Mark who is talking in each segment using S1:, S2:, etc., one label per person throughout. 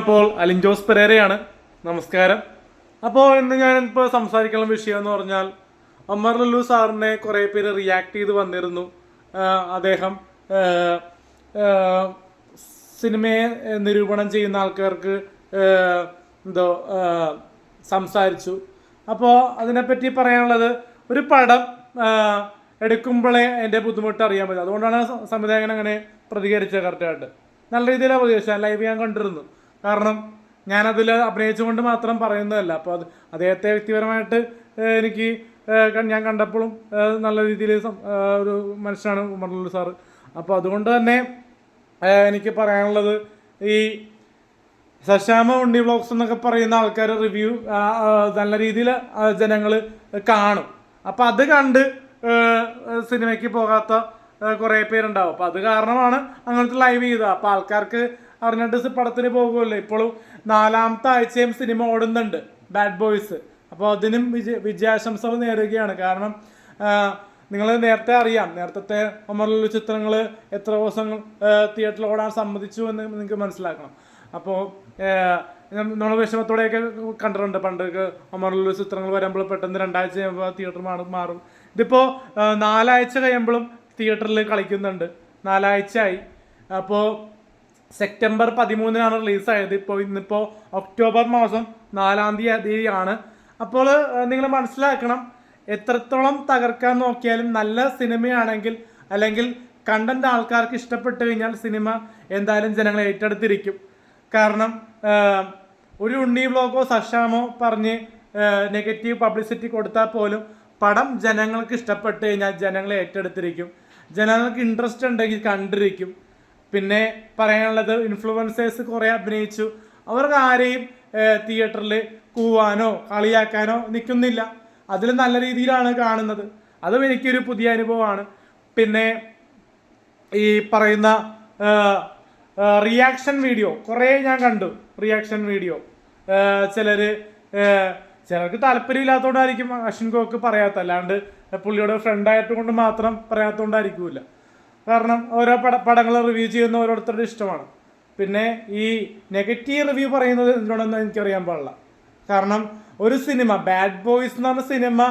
S1: അപ്പോൾ അലിൻ ജോസ് പെരേരയാണ്. നമസ്കാരം. അപ്പോൾ ഇന്ന് ഞാൻ ഇപ്പോൾ സംസാരിക്കാനുള്ള വിഷയം എന്ന് പറഞ്ഞാൽ അമർ ലല്ലു സാറിനെ കുറേ പേര് റിയാക്ട് ചെയ്ത് വന്നിരുന്നു. അദ്ദേഹം സിനിമയെ നിരൂപണം ചെയ്യുന്ന ആൾക്കാർക്ക് എന്തോ സംസാരിച്ചു. അപ്പോൾ അതിനെപ്പറ്റി പറയാനുള്ളത് ഒരു പടം എടുക്കുമ്പോഴേ അതിന്റെ ബുദ്ധിമുട്ട് അറിയാൻ പറ്റും. അതുകൊണ്ടാണ് സംവിധായകൻ അങ്ങനെ പ്രതികരിച്ചത് കറക്റ്റായിട്ട് നല്ല രീതിയിലാണ് പ്രതികരിച്ചത് ലൈവ് ഞാൻ കണ്ടിരുന്നു. കാരണം ഞാനതിൽ അഭിനയിച്ചുകൊണ്ട് മാത്രം പറയുന്നതല്ല. അപ്പോൾ അത് അദ്ദേഹത്തെ വ്യക്തിപരമായിട്ട് എനിക്ക് ഞാൻ കണ്ടപ്പോഴും നല്ല രീതിയിൽ ഒരു മനുഷ്യനാണ് ഉമർലുള്ളു സാറ് അപ്പോൾ അതുകൊണ്ട് തന്നെ എനിക്ക് പറയാനുള്ളത് ഈ സശാമ ഉണ്ണി വ്ളോഗ്സ് എന്നൊക്കെ പറയുന്ന ആൾക്കാർ റിവ്യൂ നല്ല രീതിയിൽ ജനങ്ങൾ കാണും. അപ്പം അത് കണ്ട് സിനിമയ്ക്ക് പോകാത്ത കുറേ പേരുണ്ടാവും. അപ്പം അത് കാരണമാണ് അങ്ങനത്തെ ലൈവ് ചെയ്തത്. അപ്പം ആൾക്കാർക്ക് അറിഞ്ഞിട്ട് സി- പടത്തിന് പോകുമല്ലോ. ഇപ്പോഴും നാലാമത്തെ ആഴ്ചയും സിനിമ ഓടുന്നുണ്ട്. ബാഡ് ബോയ്സ് അപ്പോൾ അതിനും വിജയ വിജയാശംസകൾ നേരുകയാണ്. കാരണം നിങ്ങൾ നേരത്തെ അറിയാം. നേരത്തെ അമർലുള്ളു ചിത്രങ്ങൾ എത്ര ദിവസം തിയേറ്ററിൽ ഓടാൻ സമ്മതിച്ചു എന്ന് നിങ്ങൾക്ക് മനസ്സിലാക്കണം. അപ്പോൾ നമ്മൾ വിഷമത്തോടെയൊക്കെ കണ്ടിട്ടുണ്ട്. പണ്ട് അമർലുള്ളു ചിത്രങ്ങൾ വരുമ്പോൾ പെട്ടെന്ന് രണ്ടാഴ്ച കഴിയുമ്പോൾ തിയേറ്റർ മാറും. മാറും ഇതിപ്പോൾ നാലാഴ്ച കഴിയുമ്പോഴും തിയേറ്ററിൽ കളിക്കുന്നുണ്ട്. നാലാഴ്ചയായി. അപ്പോൾ സെപ്റ്റംബർ പതിമൂന്നിനാണ് റിലീസായത്. ഇപ്പോൾ ഇന്നിപ്പോൾ ഒക്ടോബർ മാസം നാലാം തീയതിയാണ്. അപ്പോൾ നിങ്ങൾ മനസ്സിലാക്കണം എത്രത്തോളം തകർക്കാൻ നോക്കിയാലും നല്ല സിനിമയാണെങ്കിൽ അല്ലെങ്കിൽ കണ്ടന്റ് ആൾക്കാർക്ക് ഇഷ്ടപ്പെട്ടു കഴിഞ്ഞാൽ സിനിമ എന്തായാലും ജനങ്ങൾ ഏറ്റെടുത്തിരിക്കും. കാരണം ഒരു ഉണ്ണി വ്ലോഗോ സഷാമോ പറഞ്ഞ് നെഗറ്റീവ് പബ്ലിസിറ്റി കൊടുത്താൽ പോലും പടം ജനങ്ങൾക്ക് ഇഷ്ടപ്പെട്ടു കഴിഞ്ഞാൽ ജനങ്ങളെ ഏറ്റെടുത്തിരിക്കും. ജനങ്ങൾക്ക് ഇൻട്രസ്റ്റ് ഉണ്ടെങ്കിൽ കണ്ടിരിക്കും. പിന്നെ പറയാനുള്ളത് ഇൻഫ്ലുവൻസേഴ്സ് കുറേ അഭിനയിച്ചു. അവർക്ക് ആരെയും തിയേറ്ററിൽ കൂവാനോ കളിയാക്കാനോ നിൽക്കുന്നില്ല. അതിൽ നല്ല രീതിയിലാണ് കാണുന്നത്. അതും എനിക്കൊരു പുതിയ അനുഭവമാണ്. പിന്നെ ഈ പറയുന്ന റിയാക്ഷൻ വീഡിയോ കുറേ ഞാൻ കണ്ടു റിയാക്ഷൻ വീഡിയോ ചിലർ ചിലർക്ക് താല്പര്യമില്ലാത്തതുകൊണ്ടായിരിക്കും അശ്വിൻ ഗോക്ക് പറയാത്ത അല്ലാണ്ട് പുള്ളിയുടെ ഫ്രണ്ട് ആയതുകൊണ്ട് മാത്രം പറയാത്തതുകൊണ്ടായിരിക്കില്ല കാരണം ഓരോ പട പടങ്ങൾ റിവ്യൂ ചെയ്യുന്ന ഓരോരുത്തരുടെ ഇഷ്ടമാണ്. പിന്നെ ഈ നെഗറ്റീവ് റിവ്യൂ പറയുന്നത് എന്തിനോടൊന്നും എനിക്കറിയാൻ പാടില്ല. കാരണം ഒരു സിനിമ ബാഡ് ബോയ്സ് എന്ന് പറഞ്ഞ സിനിമ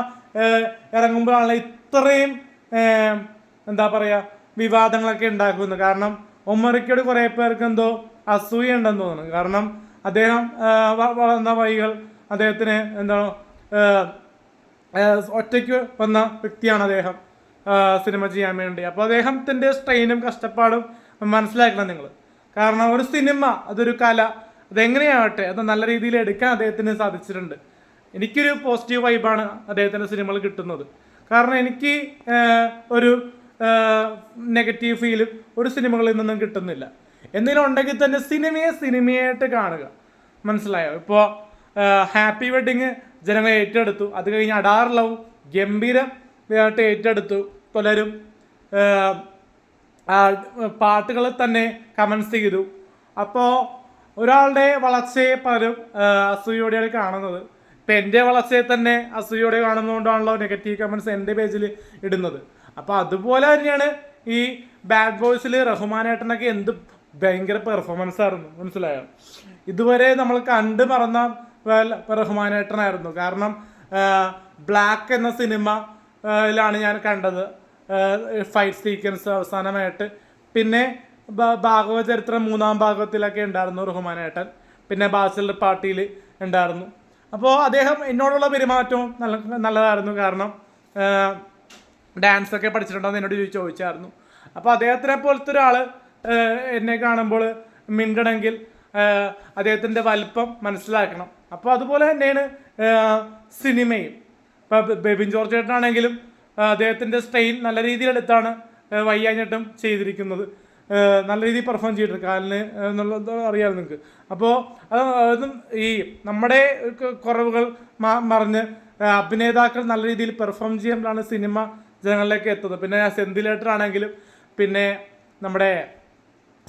S1: ഇറങ്ങുമ്പോഴാണ് ഇത്രയും എന്താ പറയുക വിവാദങ്ങളൊക്കെ ഉണ്ടാക്കുന്നത്. കാരണം ഒമ്മറിക്കോട് കുറേ പേർക്ക് എന്തോ അസൂയ ഉണ്ടെന്ന് തോന്നുന്നു. കാരണം അദ്ദേഹം വളർന്ന വഴികൾ അദ്ദേഹത്തിന് എന്താണ് ഒറ്റയ്ക്ക് വന്ന വ്യക്തിയാണ് അദ്ദേഹം. സിനിമ ചെയ്യാൻ വേണ്ടി. അപ്പോൾ അദ്ദേഹത്തിന്റെ സ്ട്രെയിനും കഷ്ടപ്പാടും മനസ്സിലാക്കണം നിങ്ങൾ കാരണം ഒരു സിനിമ അതൊരു കല അതെങ്ങനെയാവട്ടെ അത് നല്ല രീതിയിൽ എടുക്കാൻ അദ്ദേഹത്തിന് സാധിച്ചിട്ടുണ്ട്. എനിക്കൊരു പോസിറ്റീവ് വൈബാണ് അദ്ദേഹത്തിന്റെ സിനിമകൾ കിട്ടുന്നത്. കാരണം എനിക്ക് ഒരു നെഗറ്റീവ് ഫീലും ഒരു സിനിമകളിൽ നിന്നും കിട്ടുന്നില്ല. എന്തെങ്കിലും ഉണ്ടെങ്കിൽ തന്നെ സിനിമയെ സിനിമയായിട്ട് കാണുക. മനസ്സിലായോ? ഇപ്പോൾ ഹാപ്പി വെഡിങ് ജനങ്ങൾ ഏറ്റെടുത്തു. അത് കഴിഞ്ഞ് അഡാർ ലവ് ഗംഭീരമായിട്ട് ഏറ്റെടുത്തു പലരും പാട്ടുകൾ തന്നെ കമൻസ് ചെയ്തു. അപ്പോൾ ഒരാളുടെ വളർച്ചയെ പലരും അസൂയോടെയാണ് കാണുന്നത്. ഇപ്പം എന്റെ വളർച്ചയെ തന്നെ അസൂയോടെ കാണുന്നതുകൊണ്ടാണല്ലോ നെഗറ്റീവ് കമൻസ് എന്റെ പേജിൽ ഇടുന്നത്. അപ്പോൾ അതുപോലെ തന്നെയാണ് ഈ ബാഡ് ബോയ്സിൽ റഹ്മാനേട്ടനൊക്കെ എന്ത് ഭയങ്കര പെർഫോമൻസ് ആയിരുന്നു മനസ്സിലായോ? ഇതുവരെ നമ്മൾ കണ്ടു മറന്ന റഹ്മാനേട്ടനായിരുന്നു കാരണം ബ്ലാക്ക് എന്ന സിനിമ ലാണ് ഞാൻ കണ്ടത്. ഫൈറ്റ് സീക്വൻസ് അവസാനമായിട്ട്. പിന്നെ ഭാഗവത ചരിത്രം മൂന്നാം ഭാഗത്തിലൊക്കെ ഉണ്ടായിരുന്നു റഹ്മാനേട്ടൻ. പിന്നെ ബാസിലർ പാർട്ടിയിൽ ഉണ്ടായിരുന്നു. അപ്പോൾ അദ്ദേഹം എന്നോടുള്ള പെരുമാറ്റവും നല്ല നല്ലതായിരുന്നു. കാരണം ഡാൻസ് ഒക്കെ പഠിച്ചിട്ടുണ്ടോ എന്ന് എന്നോട് ചോദിച്ച് ചോദിച്ചായിരുന്നു. അപ്പോൾ അദ്ദേഹത്തിനെ പോലത്തെ ഒരാൾ എന്നെ കാണുമ്പോൾ മിണ്ടണമെങ്കിൽ അദ്ദേഹത്തിന്റെ വലിപ്പം മനസ്സിലാക്കണം. അപ്പോൾ അതുപോലെ തന്നെയാണ് സിനിമയും. ബെബിൻ ജോർജ് ചേട്ടനാണെങ്കിലും അദ്ദേഹത്തിന്റെ സ്റ്റൈൽ നല്ല രീതിയിലെടുത്താണ് വയ്യാഞ്ഞിട്ടും ചെയ്തിരിക്കുന്നത്. നല്ല രീതിയിൽ പെർഫോം ചെയ്തിട്ടുണ്ട്. കാലിന് എന്നുള്ളത് അറിയാം നിങ്ങൾക്ക്. അപ്പോൾ അത് അതും ഈ നമ്മുടെ കുറവുകൾ മറിഞ്ഞ് അഭിനേതാക്കൾ നല്ല രീതിയിൽ പെർഫോം ചെയ്യുമ്പോഴാണ് സിനിമ ജനങ്ങളിലേക്ക് എത്തുന്നത്. പിന്നെ സെന്തിലേറ്ററാണെങ്കിലും പിന്നെ നമ്മുടെ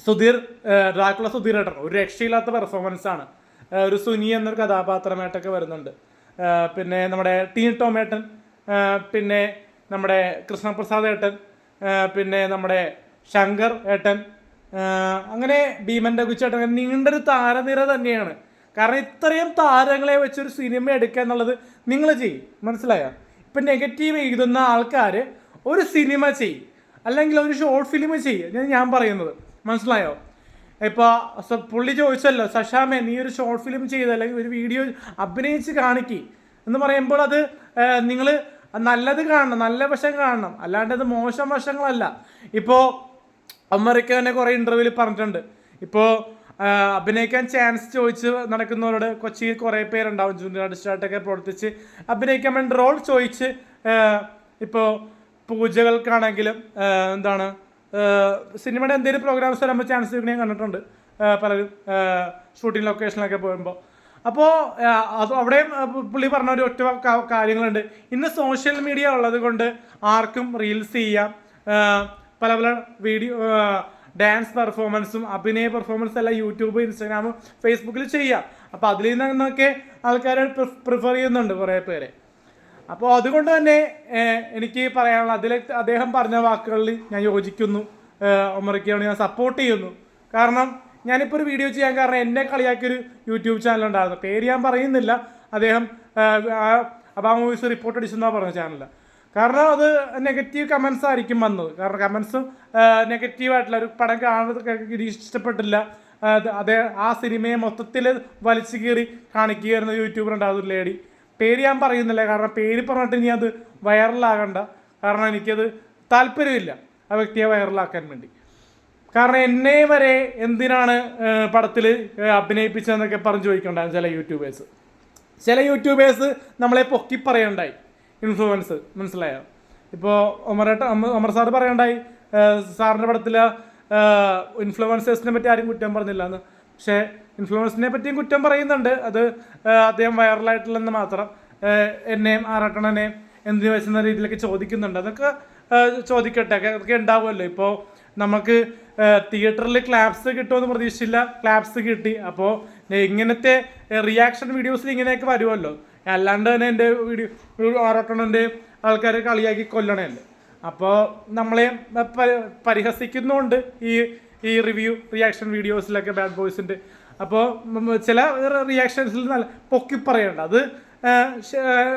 S1: സുധീർ ഡ്രാക്കുള്ള ഡ്രാക്കുള സുധീർ ഏട്ടൻ ഒരു രക്ഷയില്ലാത്ത പെർഫോമൻസാണ് ഒരു സുനി എന്നൊരു കഥാപാത്രമായിട്ടൊക്കെ വരുന്നുണ്ട്. പിന്നെ നമ്മുടെ ടീൻ ടോമേട്ടൻ പിന്നെ നമ്മുടെ കൃഷ്ണപ്രസാദ് ഏട്ടൻ പിന്നെ നമ്മുടെ ശങ്കർ ഏട്ടൻ അങ്ങനെ ഭീമന്റെ കുച്ചേട്ടൻ നീണ്ടൊരു താരനിര തന്നെയാണ്. കാരണം ഇത്രയും താരങ്ങളെ വെച്ചൊരു സിനിമ എടുക്കുക എന്നുള്ളത് നിങ്ങൾ ചെയ്യും. മനസ്സിലായോ? ഇപ്പം നെഗറ്റീവ് എഴുതുന്ന ആൾക്കാർ ഒരു സിനിമ ചെയ്യും. അല്ലെങ്കിൽ ഒരു ഷോർട്ട് ഫിലിം ചെയ്യും. ഞാൻ പറയുന്നത്. മനസ്സിലായോ? ഇപ്പോൾ പുള്ളി ചോദിച്ചല്ലോ സഷാമെ നീ ഒരു ഷോർട്ട് ഫിലിം ചെയ്ത് അല്ലെങ്കിൽ ഒരു വീഡിയോ അഭിനയിച്ച് കാണിക്കി. എന്ന് പറയുമ്പോൾ അത് നിങ്ങൾ നല്ലത് കാണണം നല്ല വശം കാണണം. അല്ലാണ്ട് അത് മോശം വശങ്ങളല്ല. ഇപ്പോൾ അമേരിക്ക തന്നെ കുറേ ഇന്റർവ്യൂവിൽ പറഞ്ഞിട്ടുണ്ട്. ഇപ്പോൾ അഭിനയിക്കാൻ ചാൻസ് ചോദിച്ച് നടക്കുന്നവരോട് കൊച്ചി കുറേ പേരുണ്ടാവും. ജൂനിയർ ആർട്ടിസ്റ്റായിട്ടൊക്കെ പ്രവർത്തിച്ച് അഭിനയിക്കാൻ വേണ്ടി റോൾ ചോദിച്ച് ഇപ്പോൾ പൂജകൾക്കാണെങ്കിലും എന്താണ് സിനിമയുടെ എന്തെങ്കിലും പ്രോഗ്രാംസ് വരുമ്പോൾ ചാൻസ് ഞാൻ കണ്ടിട്ടുണ്ട്. പലരും ഷൂട്ടിംഗ് ലൊക്കേഷനിലൊക്കെ പോകുമ്പോൾ അപ്പോൾ അത് അവിടെയും പുള്ളി പറഞ്ഞ ഒരു ഒറ്റ കാര്യങ്ങളുണ്ട്. ഇന്ന് സോഷ്യൽ മീഡിയ ഉള്ളത് കൊണ്ട് ആർക്കും റീൽസ് ചെയ്യാം. പല പല വീഡിയോ ഡാൻസ് പെർഫോമൻസും അഭിനയ പെർഫോമൻസും എല്ലാം യൂട്യൂബ് ഇൻസ്റ്റാഗ്രാമും ഫേസ്ബുക്കിൽ ചെയ്യാം. അപ്പോൾ അതിൽ നിന്നൊക്കെ ആൾക്കാർ പ്രിഫർ ചെയ്യുന്നുണ്ട് കുറേ പേരെ. അപ്പോൾ അതുകൊണ്ട് തന്നെ എനിക്ക് പറയാനുള്ള അതിലെ അദ്ദേഹം പറഞ്ഞ വാക്കുകളിൽ ഞാൻ യോജിക്കുന്നു. ഒമറിക്കാണ് ഞാൻ സപ്പോർട്ട് ചെയ്യുന്നു. കാരണം ഞാനിപ്പോൾ ഒരു വീഡിയോ ചെയ്യാൻ കാരണം എന്നെ കളിയാക്കിയൊരു യൂട്യൂബ് ചാനൽ ഉണ്ടായിരുന്നു. പേര് ഞാൻ പറയുന്നില്ല. അദ്ദേഹം അബാ മൂവീസ് റിപ്പോർട്ട് അടിച്ചെന്നാണ് പറഞ്ഞ ചാനലിൽ കാരണം അത് നെഗറ്റീവ് കമൻസ് ആയിരിക്കും വന്നത്. കാരണം കമൻസ് നെഗറ്റീവായിട്ടുള്ള ഒരു പടം കാണുന്നത് ഇഷ്ടപ്പെട്ടില്ല. അതേ ആ സിനിമയെ മൊത്തത്തിൽ വലിച്ചു കീറി കാണിക്കുകയായിരുന്നു യൂട്യൂബർ ഉണ്ടാകുന്ന ലേഡി പേര് ഞാൻ പറയുന്നില്ല. കാരണം പേര് പറഞ്ഞിട്ട് ഇനി അത് വൈറലാകണ്ട. കാരണം എനിക്കത് താല്പര്യമില്ല ആ വ്യക്തിയെ വൈറലാക്കാൻ വേണ്ടി. കാരണം എന്നെ വരെ എന്തിനാണ് പടത്തിൽ അഭിനയിപ്പിച്ചതെന്നൊക്കെ പറഞ്ഞു ചോദിക്കണ്ടായിരുന്നു ചില യൂട്യൂബേഴ്സ്. ചില യൂട്യൂബേഴ്സ് നമ്മളെ പൊക്കി പറയണ്ടായി. ഇൻഫ്ലുവൻസ് മനസ്സിലായോ? ഇപ്പോൾ ഒമരേട്ട ഒമർ സാർ പറയണ്ടായി സാറിന്റെ പടത്തിൽ ഇൻഫ്ലുവൻസേഴ്സിനെ പറ്റി ആരും കുറ്റം പറഞ്ഞില്ല എന്ന് പക്ഷേ ഇൻഫ്ലുവൻസിനെ പറ്റിയും കുറ്റം പറയുന്നുണ്ട്. അത് അദ്ദേഹം വൈറലായിട്ടില്ലെന്ന് മാത്രം എന്നെയും ആറാട്ടണനെയും എന്തിനു വെച്ചെന്ന രീതിയിലൊക്കെ ചോദിക്കുന്നുണ്ട്. അതൊക്കെ ചോദിക്കട്ടെ. അതൊക്കെ ഉണ്ടാവുമല്ലോ. ഇപ്പോൾ നമുക്ക് തിയേറ്ററിൽ ക്ലാപ്സ് കിട്ടുമെന്ന് പ്രതീക്ഷിച്ചില്ല. ക്ലാപ്സ് കിട്ടി. അപ്പോൾ ഇങ്ങനത്തെ റിയാക്ഷൻ വീഡിയോസിൽ ഇങ്ങനെയൊക്കെ വരുമല്ലോ. അല്ലാണ്ട് തന്നെ എന്റെ വീഡിയോ ആറാട്ടണന്റെ ആൾക്കാരെ കളിയാക്കി കൊല്ലണമല്ലേ. അപ്പോൾ നമ്മളെ പരിഹസിക്കുന്നുണ്ട് ഈ ഈ റിവ്യൂ റിയാക്ഷൻ വീഡിയോസിലൊക്കെ ബാഡ് ബോയ്സിന്റെ അപ്പോൾ ചില റിയാക്ഷൻസിൽ നല്ല പൊക്കി പറയണ്ട. അത്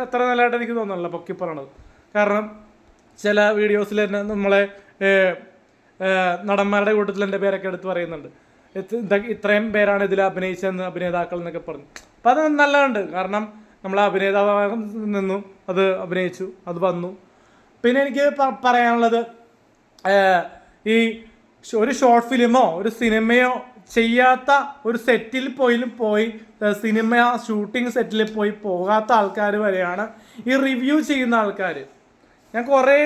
S1: അത്ര നല്ലതായിട്ട് എനിക്ക് തോന്നുന്നില്ല പൊക്കി പറയണത്. കാരണം ചില വീഡിയോസിൽ തന്നെ നമ്മളെ നടന്മാരുടെ കൂട്ടത്തിൽ എന്റെ പേരൊക്കെ എടുത്ത് പറയുന്നുണ്ട്. ഇത്രയും പേരാണ് ഇതിൽ അഭിനയിച്ചതെന്ന് അഭിനേതാക്കൾ എന്നൊക്കെ പറഞ്ഞു. അപ്പം അത് നല്ലതുണ്ട്. കാരണം നമ്മൾ അഭിനേതാവാകം നിന്നു. അത് അഭിനയിച്ചു. അത് വന്നു. പിന്നെ എനിക്ക് പറയാനുള്ളത് ഈ ഒരു ഷോർട്ട് ഫിലിമോ ഒരു സിനിമയോ ചെയ്യാത്ത ഒരു സെറ്റിൽ പോയിലും പോയി സിനിമ ഷൂട്ടിംഗ് സെറ്റിൽ പോയി പോകാത്ത ആൾക്കാർ വരെയാണ് ഈ റിവ്യൂ ചെയ്യുന്ന ആൾക്കാർ ഞാൻ കുറേ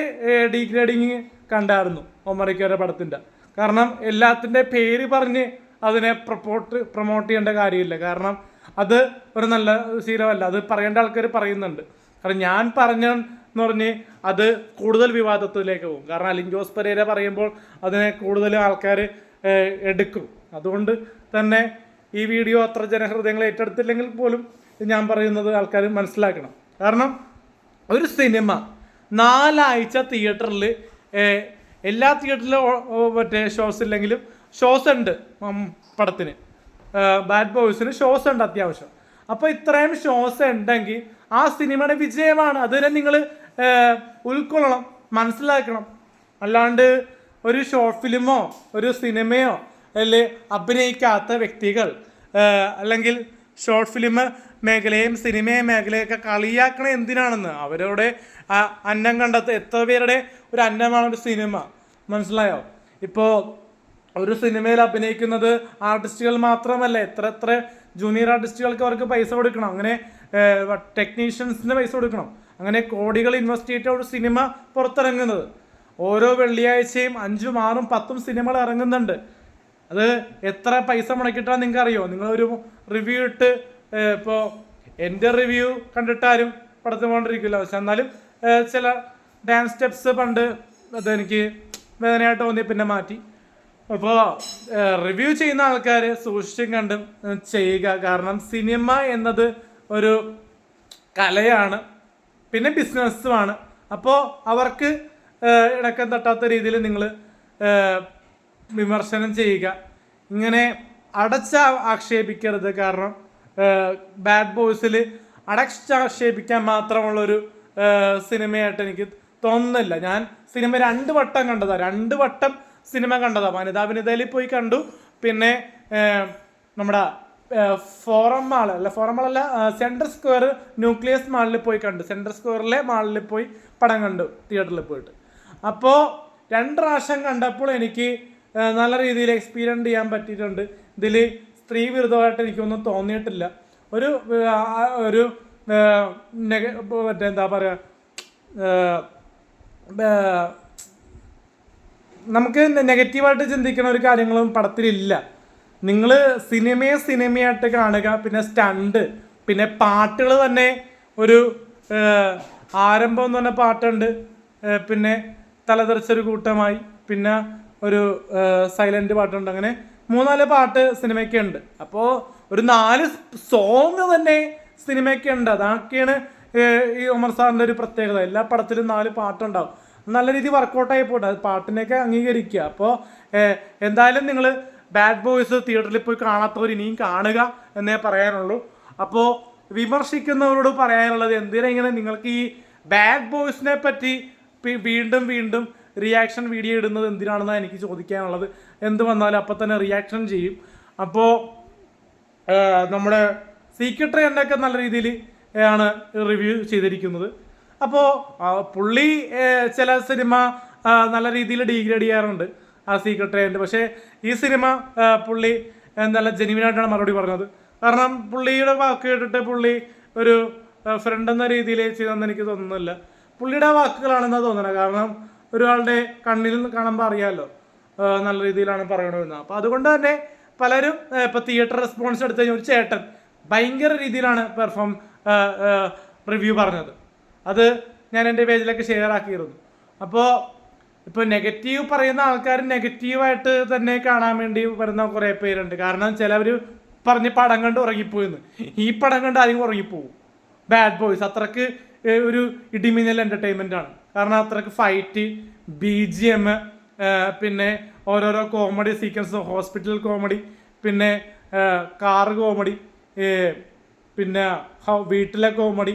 S1: ഡീഗ്രേഡിങ് കണ്ടായിരുന്നു ഒമറിക്കോര പടത്തിന്റെ കാരണം എല്ലാത്തിന്റെ പേര് പറഞ്ഞ് അതിനെ പ്രപ്പോട്ട് പ്രൊമോട്ട് ചെയ്യേണ്ട കാര്യമില്ല. കാരണം അത് ഒരു നല്ല ശീലമല്ല. അത് പറയേണ്ട ആൾക്കാർ പറയുന്നുണ്ട്. കാരണം ഞാൻ പറഞ്ഞ എന്ന് പറഞ്ഞ് അത് കൂടുതൽ വിവാദത്തിലേക്ക് പോകും. കാരണം അലിൻ ജോസ് പരേര പറയുമ്പോൾ അതിനെ കൂടുതൽ ആൾക്കാർ എടുക്കും. അതുകൊണ്ട് തന്നെ ഈ വീഡിയോ അത്ര ജനഹൃദയങ്ങൾ ഏറ്റെടുത്തില്ലെങ്കിൽ പോലും ഞാൻ പറയുന്നത് ആൾക്കാർ മനസ്സിലാക്കണം. കാരണം ഒരു സിനിമ നാലാഴ്ച തിയേറ്ററിൽ എല്ലാ തിയേറ്ററിലും മറ്റേ ഷോസ് ഇല്ലെങ്കിലും ഷോസ് ഉണ്ട് പടത്തിന്. ബാഡ് ബോയ്സിന് ഷോസ് ഉണ്ട് അത്യാവശ്യം. അപ്പോൾ ഇത്രയും ഷോസ് ഉണ്ടെങ്കിൽ ആ സിനിമയുടെ വിജയമാണ്. അതുവരെ നിങ്ങൾ ഉൾക്കൊള്ളണം മനസ്സിലാക്കണം. അല്ലാണ്ട് ഒരു ഷോർട്ട് ഫിലിമോ ഒരു സിനിമയോ അല്ലെ അഭിനയിക്കാത്ത വ്യക്തികൾ അല്ലെങ്കിൽ ഷോർട്ട് ഫിലിം മേഖലയും സിനിമയും മേഖലയൊക്കെ കളിയാക്കണേ എന്തിനാണെന്ന്? അവരുടെ അന്നം കണ്ടെത്ത എത്ര പേരുടെ ഒരു അന്നമാണ് ഒരു സിനിമ? മനസ്സിലായോ? ഇപ്പോൾ ഒരു സിനിമയിൽ അഭിനയിക്കുന്നത് ആർട്ടിസ്റ്റുകൾ മാത്രമല്ല എത്ര എത്ര ജൂനിയർ ആർട്ടിസ്റ്റുകൾക്ക് അവർക്ക് പൈസ കൊടുക്കണം. അങ്ങനെ ടെക്നീഷ്യൻസിന് പൈസ കൊടുക്കണം. അങ്ങനെ കോടികൾ ഇൻവെസ്റ്റ് ചെയ്തിട്ട് ഒരു സിനിമ പുറത്തിറങ്ങുന്നത്. ഓരോ വെള്ളിയാഴ്ചയും അഞ്ചും ആറും പത്തും സിനിമകൾ ഇറങ്ങുന്നുണ്ട്. അത് എത്ര പൈസ മുടക്കിയിട്ടാണ് നിങ്ങൾക്ക് അറിയോ നിങ്ങളൊരു റിവ്യൂ ഇട്ട് ഇപ്പോൾ എന്റെ റിവ്യൂ കണ്ടിട്ടാരും പടത്തിന് പോകണ്ടിരിക്കില്ല. പക്ഷെ എന്നാലും ചില ഡാൻസ് സ്റ്റെപ്സ് പണ്ട് അതെനിക്ക് വേദനയായിട്ട് തോന്നി പിന്നെ മാറ്റി. അപ്പോൾ റിവ്യൂ ചെയ്യുന്ന ആൾക്കാർ സൂക്ഷിച്ചും കണ്ടും ചെയ്യുക. കാരണം സിനിമ എന്നത് ഒരു കലയാണ് പിന്നെ ബിസിനസ്സുമാണ് അപ്പോൾ അവർക്ക് ഇടക്കം തട്ടാത്ത രീതിയിൽ നിങ്ങൾ വിമർശനം ചെയ്യുക. ഇങ്ങനെ അടച്ച ആക്ഷേപിക്കരുത്. കാരണം ബാഡ് ബോയ്സിൽ അടച്ചാക്ഷേപിക്കാൻ മാത്രമുള്ളൊരു സിനിമയായിട്ട് എനിക്ക് തോന്നുന്നില്ല. ഞാൻ സിനിമ രണ്ട് വട്ടം കണ്ടതാണ് രണ്ട് വട്ടം സിനിമ കണ്ടതാ. വനിതാ വനിതയിൽ പോയി കണ്ടു. പിന്നെ നമ്മുടെ ഫോറം മാൾ അല്ല ഫോറം മാൾ അല്ല സെൻട്രൽ സ്ക്വയർ ന്യൂക്ലിയസ് മാളിൽ പോയി കണ്ടു. സെൻട്രൽ സ്ക്വയറിലെ മാളിൽ പോയി പടം കണ്ടു തിയേറ്ററിൽ പോയിട്ട്. അപ്പോൾ രണ്ട് പ്രാവശ്യം കണ്ടപ്പോൾ എനിക്ക് നല്ല രീതിയിൽ എക്സ്പീരിയൻസ് ചെയ്യാൻ പറ്റിയിട്ടുണ്ട്. ഇതിൽ സ്ത്രീ വിരുദ്ധമായിട്ട് എനിക്കൊന്നും തോന്നിയിട്ടില്ല. ഒരു ഒരു മറ്റേ എന്താ പറയുക നമുക്ക് നെഗറ്റീവായിട്ട് ചിന്തിക്കുന്ന ഒരു കാര്യങ്ങളും പടത്തിലില്ല. നിങ്ങൾ സിനിമയെ സിനിമയായിട്ട് കാണുക പിന്നെ സ്റ്റണ്ട് പിന്നെ പാട്ടുകൾ തന്നെ ഒരു ആരംഭം എന്ന് പറഞ്ഞ പാട്ടുണ്ട്. പിന്നെ തലതെറിച്ചൊരു കൂട്ടമായി പിന്നെ ഒരു സൈലന്റ് പാട്ടുണ്ട്. അങ്ങനെ മൂന്നാൽ പാട്ട് സിനിമയ്ക്ക് ഉണ്ട്. അപ്പോൾ ഒരു നാല് സോങ് തന്നെ സിനിമയ്ക്ക് ഉണ്ട്. അതൊക്കെയാണ് ഈ ഉമർ സാറിന്റെ ഒരു പ്രത്യേകത. എല്ലാ പടത്തിലും നാല് പാട്ടുണ്ടാവും. നല്ല രീതിയിൽ വർക്കൗട്ടായി പോട്ടെ അത് പാട്ടിനെയൊക്കെ അംഗീകരിക്കുക. അപ്പോൾ എന്തായാലും നിങ്ങൾ ബാഡ് ബോയ്സ് തിയേറ്ററിൽ പോയി കാണാത്തവർ ഇനിയും കാണുക എന്നേ പറയാനുള്ളൂ. അപ്പോൾ വിമർശിക്കുന്നവരോട് പറയാനുള്ളത് എന്തിനാ ഇങ്ങനെ നിങ്ങൾക്ക് ഈ ബാഡ് ബോയ്സിനെ പറ്റി വീണ്ടും വീണ്ടും റിയാക്ഷൻ വീഡിയോ ഇടുന്നത് എന്തിനാണെന്നാണ് എനിക്ക് ചോദിക്കാനുള്ളത്. എന്ത് വന്നാലും അപ്പം തന്നെ റിയാക്ഷൻ ചെയ്യും. അപ്പോൾ നമ്മുടെ സീക്രട്ട് എന്നൊക്കെ നല്ല രീതിയിൽ ആണ് റിവ്യൂ ചെയ്തിരിക്കുന്നത്. അപ്പോൾ പുള്ളി ചില സിനിമ നല്ല രീതിയിൽ ഡീഗ്രേഡ് ചെയ്യാറുണ്ട് ആ സീക്രട്ട് ആയിട്ട് പക്ഷേ ഈ സിനിമ പുള്ളി നല്ല ജെനുവിനായിട്ടാണ് മറുപടി പറഞ്ഞത്. കാരണം പുള്ളിയുടെ വാക്ക് കേട്ടിട്ട് പുള്ളി ഒരു ഫ്രണ്ട് എന്ന രീതിയിൽ ചെയ്തെന്ന് എനിക്ക് തോന്നുന്നില്ല. പുള്ളിയുടെ വാക്കുകളാണെന്നാണ് തോന്നുന്നത് കാരണം ഒരാളുടെ കണ്ണിൽ നിന്ന് കാണുമ്പോൾ അറിയാമല്ലോ നല്ല രീതിയിലാണ് പറയണമെന്ന് അപ്പോൾ അതുകൊണ്ട് തന്നെ പലരും ഇപ്പോൾ തിയേറ്റർ റെസ്പോൺസ് എടുത്തു കഴിഞ്ഞാൽ ഒരു ചേട്ടൻ ഭയങ്കര രീതിയിലാണ് പെർഫോം റിവ്യൂ പറഞ്ഞത്. അത് ഞാൻ എന്റെ പേജിലൊക്കെ ഷെയർ ആക്കിയിരുന്നു. അപ്പോൾ ഇപ്പോൾ നെഗറ്റീവ് പറയുന്ന ആൾക്കാർ നെഗറ്റീവായിട്ട് തന്നെ കാണാൻ വേണ്ടി വരുന്ന കുറേ പേരുണ്ട്. കാരണം ചിലവർ പറഞ്ഞ് പടം കണ്ട് ഉറങ്ങിപ്പോയിന്ന്. ഈ പടം കണ്ട് ആരെങ്കിലും ഉറങ്ങിപ്പോവും. ബാഡ് ബോയ്സ് അത്രയ്ക്ക് ഒരു ഇടിമിന്നൽ എന്റർടൈൻമെന്റ് ആണ്. കാരണം അത്രയ്ക്ക് ഫൈറ്റ് ബി ജി എം പിന്നെ ഓരോരോ കോമഡി സീക്വൻസ് ഹോസ്പിറ്റൽ കോമഡി പിന്നെ കാർ കോമഡി പിന്നെ വീട്ടിലെ കോമഡി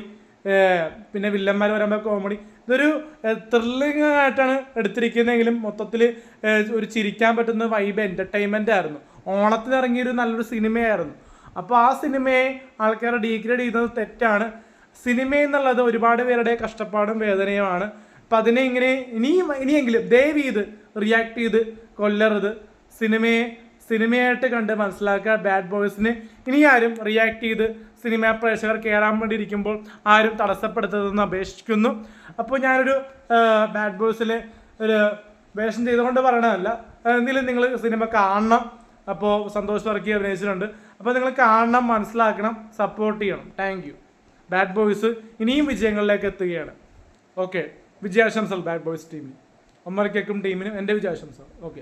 S1: പിന്നെ വില്ലന്മാർ വരുമ്പോൾ കോമഡി ഇതൊരു ത്രില്ലിംഗ് ആയിട്ടാണ് എടുത്തിരിക്കുന്നതെങ്കിലും മൊത്തത്തിൽ ഒരു ചിരിക്കാൻ പറ്റുന്ന വൈബ് എന്റർടൈൻമെന്റ് ആയിരുന്നു. ഓണത്തിന് ഇറങ്ങിയൊരു നല്ലൊരു സിനിമയായിരുന്നു. അപ്പോൾ ആ സിനിമയെ ആൾക്കാരെ ഡീഗ്രേഡ് ചെയ്യുന്നത് തെറ്റാണ്. സിനിമ എന്നുള്ളത് ഒരുപാട് പേരുടെ കഷ്ടപ്പാടും വേദനയുമാണ്. അപ്പം അതിനെ ഇങ്ങനെ ഇനിയും ഇനിയെങ്കിലും ദയവ് ചെയ്ത് റിയാക്ട് ചെയ്ത് കൊല്ലരുത്. സിനിമയെ സിനിമയായിട്ട് കണ്ട് മനസ്സിലാക്കുക ബാഡ് ബോയ്സിന് ഇനി ആരും റിയാക്ട് ചെയ്ത് സിനിമ പ്രേക്ഷകർ കയറാൻ വേണ്ടി ഇരിക്കുമ്പോൾ ആരും തടസ്സപ്പെടുത്തതെന്ന് അപേക്ഷിക്കുന്നു. അപ്പോൾ ഞാനൊരു ബാഡ് ബോയ്സിലെ ഒരു വേഷം ചെയ്തുകൊണ്ട് പറയണതല്ല. എന്തെങ്കിലും നിങ്ങൾ സിനിമ കാണണം. അപ്പോൾ സന്തോഷ് വർക്കി അഭിനയിച്ചിട്ടുണ്ട്. അപ്പോൾ നിങ്ങൾ കാണണം മനസ്സിലാക്കണം സപ്പോർട്ട് ചെയ്യണം. താങ്ക് യു ബാഡ് ബോയ്സ് ഇനിയും വിജയങ്ങളിലേക്ക് എത്തുകയാണ്. ഓക്കെ വിജയാശംസകൾ ബാഡ് ബോയ്സ് ടീമിന് ഒമ്മരക്കും ടീമിനും എന്റെ വിജയാശംസകൾ. ഓക്കെ